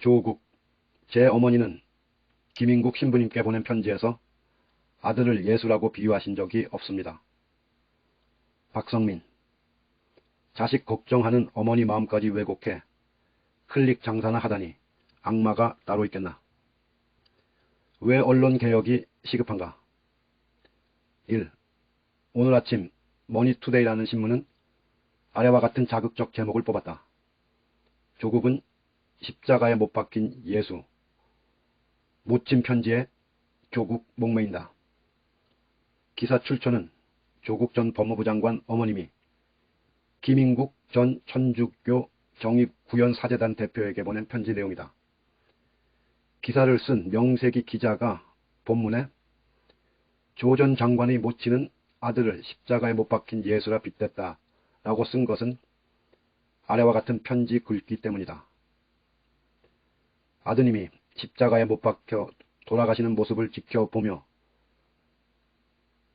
조국, 제 어머니는 김인국 신부님께 보낸 편지에서 아들을 예수라고 비유하신 적이 없습니다. 박성민, 자식 걱정하는 어머니 마음까지 왜곡해 클릭 장사나 하다니 악마가 따로 있겠나. 왜 언론 개혁이 시급한가? 1. 오늘 아침 머니투데이라는 신문은 아래와 같은 자극적 제목을 뽑았다. 조국은 십자가에 못 박힌 예수. 못친 편지에 조국 목매인다. 기사 출처는 조국 전 법무부 장관 어머님이 김인국 전 천주교 정의구현사재단 대표에게 보낸 편지 내용이다. 기사를 쓴 명세기 기자가 본문에 조 전 장관의 모친은 아들을 십자가에 못 박힌 예수라 빗댔다 라고 쓴 것은 아래와 같은 편지 글귀 때문이다. 아드님이 십자가에 못 박혀 돌아가시는 모습을 지켜보며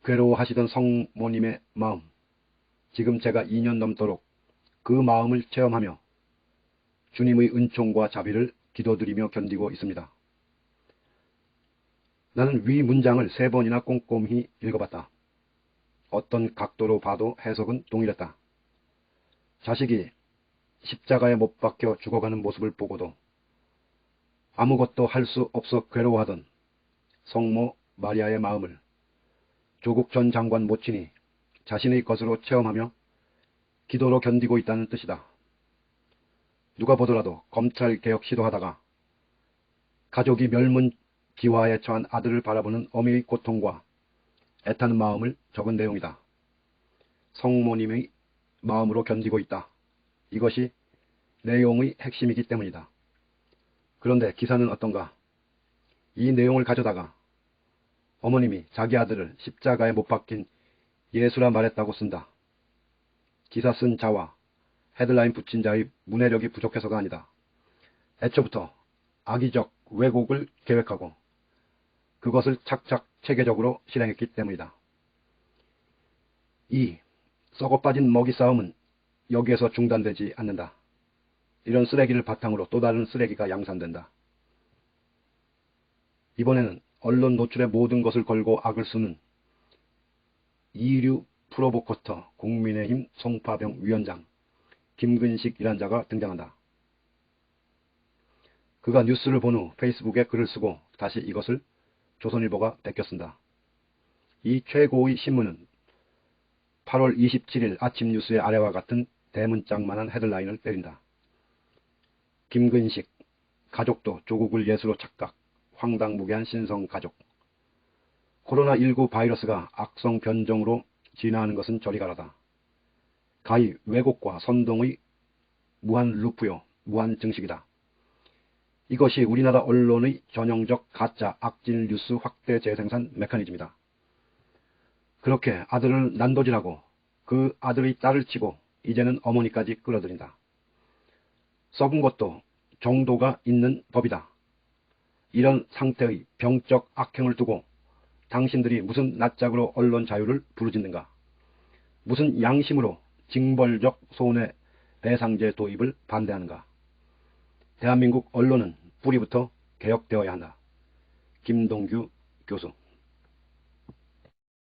괴로워하시던 성모님의 마음, 지금 제가 2년 넘도록 그 마음을 체험하며 주님의 은총과 자비를 기도드리며 견디고 있습니다. 나는 위 문장을 세 번이나 꼼꼼히 읽어봤다. 어떤 각도로 봐도 해석은 동일했다. 자식이 십자가에 못 박혀 죽어가는 모습을 보고도 아무것도 할 수 없어 괴로워하던 성모 마리아의 마음을 조국 전 장관 모친이 자신의 것으로 체험하며 기도로 견디고 있다는 뜻이다. 누가 보더라도 검찰 개혁 시도하다가 가족이 멸문 기화에 처한 아들을 바라보는 어미의 고통과 애타는 마음을 적은 내용이다. 성모님의 마음으로 견디고 있다. 이것이 내용의 핵심이기 때문이다. 그런데 기사는 어떤가? 이 내용을 가져다가 어머님이 자기 아들을 십자가에 못 박힌 예수라 말했다고 쓴다. 기사 쓴 자와 헤드라인 붙인 자의 문해력이 부족해서가 아니다. 애초부터 악의적 왜곡을 계획하고 그것을 착착 체계적으로 실행했기 때문이다. 2. 썩어 빠진 먹이 싸움은 여기에서 중단되지 않는다. 이런 쓰레기를 바탕으로 또 다른 쓰레기가 양산된다. 이번에는 언론 노출의 모든 것을 걸고 악을 쓰는 이류 프로보커터 국민의힘 송파병 위원장 김근식이란 자가 등장한다. 그가 뉴스를 본 후 페이스북에 글을 쓰고 다시 이것을 조선일보가 베꼈습니다. 이 최고의 신문은 8월 27일 아침 뉴스의 아래와 같은 대문짝만한 헤드라인을 때린다. 김근식, 가족도 조국을 예수로 착각, 황당무계한 신성 가족. 코로나19 바이러스가 악성 변종으로 진화하는 것은 저리 가라다. 가히 왜곡과 선동의 무한 루프요, 무한 증식이다. 이것이 우리나라 언론의 전형적 가짜 악질 뉴스 확대 재생산 메커니즘이다. 그렇게 아들을 난도질하고 그 아들의 딸을 치고 이제는 어머니까지 끌어들인다. 썩은 것도 정도가 있는 법이다. 이런 상태의 병적 악행을 두고 당신들이 무슨 낯짝으로 언론 자유를 부르짖는가? 무슨 양심으로 징벌적 손해 배상제 도입을 반대하는가? 대한민국 언론은 뿌리부터 개혁되어야 한다. 김동규 교수